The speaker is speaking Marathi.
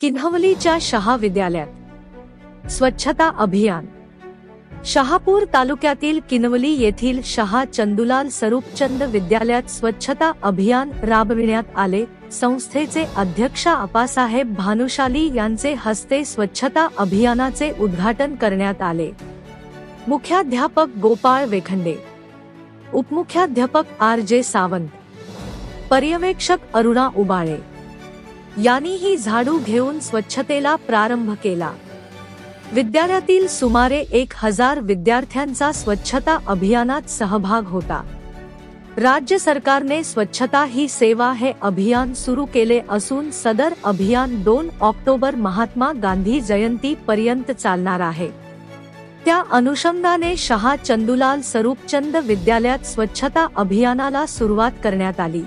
किन्हवलीच्या शहा विद्यालयात. स्वच्छता अभियान. शहापूर तालुक्यातील किनवली येथील शहा चंदुलाल स्वरूपचंद विद्यालयात स्वच्छता अभियान राबविण्यात आले. संस्थेचे अध्यक्ष आपासाहेब भानुशाली यांचे हस्ते स्वच्छता अभियानाचे उद्घाटन करण्यात आले. मुख्याध्यापक गोपाळ वेखंडे. उपमुख्याध्यापक R J Sawant. पर्यवेक्षक अरुणा उबाळे. यांनीही झाडू घेऊन स्वच्छतेला प्रारंभ केला. विद्यालयातील सुमारे एक हजार विद्यार्थ्यांचा स्वच्छता अभियानात सहभाग होता. राज्य सरकारने स्वच्छता ही सेवा हे अभियान सुरू केले असून सदर अभियान दोन ऑक्टोबर महात्मा गांधी जयंती पर्यंत चालणार आहे. त्या अनुषंगाने शहा चंदुलाल स्वरूपचंद विद्यालयात स्वच्छता अभियानाला सुरुवात करण्यात आली.